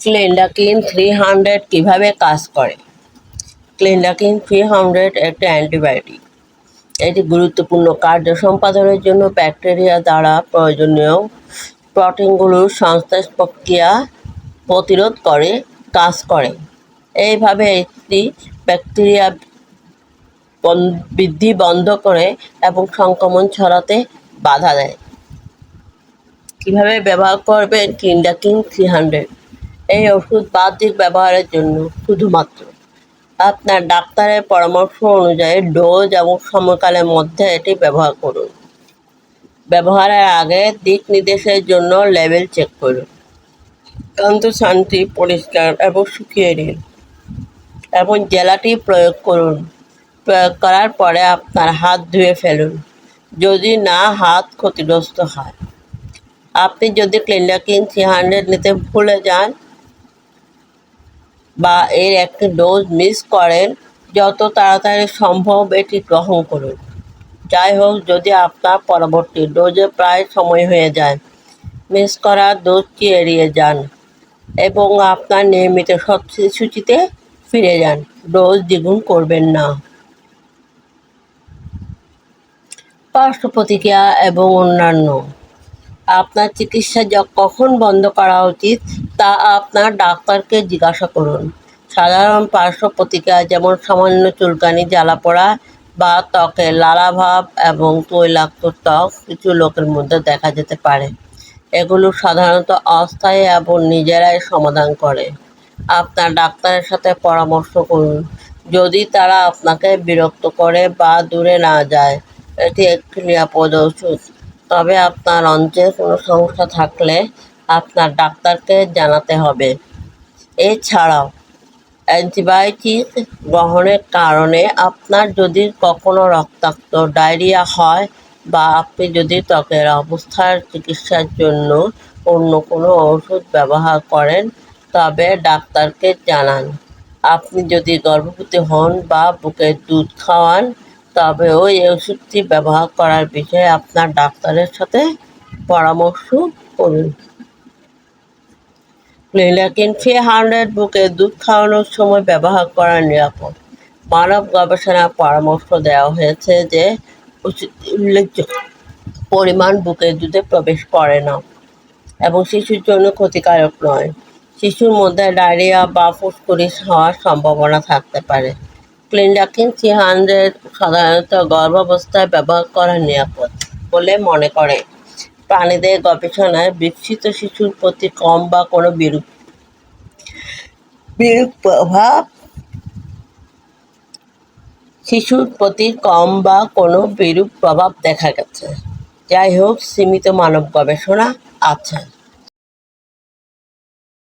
ক্লেন্ডাকিন three hundred কীভাবে কাজ করে? ক্লেন্ডাকিন থ্রি হান্ড্রেড একটি অ্যান্টিবায়োটিক এটি গুরুত্বপূর্ণ কার্য সম্পাদনের জন্য ব্যাকটেরিয়া দ্বারা প্রয়োজনীয় প্রোটিনগুলোর সংশ্লেষ প্রক্রিয়া প্রতিরোধ করে, কাজ করে। এইভাবে একটি ব্যাকটেরিয়া বৃদ্ধি বন্ধ করে এবং সংক্রমণ ছড়াতে বাধা দেয়। কীভাবে ব্যবহার করবেন? ক্লিনডাকিং থ্রি হান্ড্রেড এই ওষুধ বাহ্যিক ব্যবহারের জন্য শুধুমাত্র। আপনার ডাক্তারের পরামর্শ অনুযায়ী ডোজ এবং সময়কালের মধ্যে এটি ব্যবহার করুন। ব্যবহারের আগে দিক নির্দেশের জন্য লেভেল চেক করুন। একান্ত শান্তি পরিষ্কার এবং শুকিয়ে নিন এবং জেলাটি প্রয়োগ করুন। প্রয়োগ করার পরে আপনার হাত ধুয়ে ফেলুন। যদি না, হাত ক্ষতিগ্রস্ত হয়। আপনি যদি ক্লিনডাকিন থ্রি হান্ড্রেড নিতে ভুলে যান বা এর একটি ডোজ মিস করেন, যত তাড়াতাড়ি সম্ভব এটি গ্রহণ করুন। যাই হোক, যদি আপনার পরবর্তী ডোজে প্রায় সময় হয়ে যায় মিস করা ডোজটি এড়িয়ে যান এবং আপনার নিয়মিত সূচিতে ফিরে যান। ডোজ দ্বিগুণ করবেন না। পার্শ্ব প্রতিক্রিয়া এবং অন্যান্য। আপনার চিকিৎসা কখন বন্ধ করা উচিত তা আপনার ডাক্তারকে জিজ্ঞাসা করুন। সাধারণ পার্শ্ব প্রতিক্রিয়া যেমন সামান্য চুলকানি জ্বালা পোড়া বা ত্বকে লালাভাব এবং তৈলাক্ত ত্বক কিছু লোকের মধ্যে দেখা যেতে পারে। এগুলো সাধারণত অস্থায়ী এবং নিজেরাই সমাধান করে। আপনার ডাক্তারের সাথে পরামর্শ করুন। যদি তারা আপনাকে বিরক্ত করে বা দূরে না যায়, এটি একটি নিরাপদ ওষুধ। তবে আপনার অঞ্চলে কোনো সমস্যা থাকলে আপনার ডাক্তারকে জানাতে হবে। এছাড়াও, অ্যান্টিবায়োটিক গ্রহণের কারণে আপনার যদি কখনো রক্তাক্ত ডায়রিয়া হয় বা আপনি যদি ত্বকের অবস্থার চিকিৎসার জন্য অন্য কোনো ওষুধ ব্যবহার করেন, তবে ডাক্তারকে জানান। আপনি যদি গর্ভবতী হন বা বুকের দুধ খাওয়ান তবে ওই ওষুধটি ব্যবহার করার বিষয়ে আপনার ডাক্তারের সাথে পরামর্শ করুন। ক্লিনাকিন থ্রি হান্ড্রেড বুকে দুধ খাওয়ানোর সময় ব্যবহার করা নিরাপদ। মানব গবেষণায় পরামর্শ দেওয়া হয়েছে যে উল্লেখযোগ্য পরিমাণ বুকের দুধে প্রবেশ করে না এবং শিশুর জন্য ক্ষতিকারক নয়। শিশুর মধ্যে ডায়রিয়া বা ফুসকুড়ি হওয়ার সম্ভাবনা থাকতে পারে। ক্লিনডাকিন হান্ড্রেড সাধারণত গর্ভাবস্থায় ব্যবহার করা নিরাপদ বলে মনে করে। প্রাণীদের গবেষণায় বিকশিত শিশুর প্রতি কম বা কোনো বিরূপ বিরূপ প্রভাব শিশুর প্রতি কম বা কোনো বিরূপ প্রভাব দেখা গেছে। যাই হোক, সীমিত মানব গবেষণা আছে।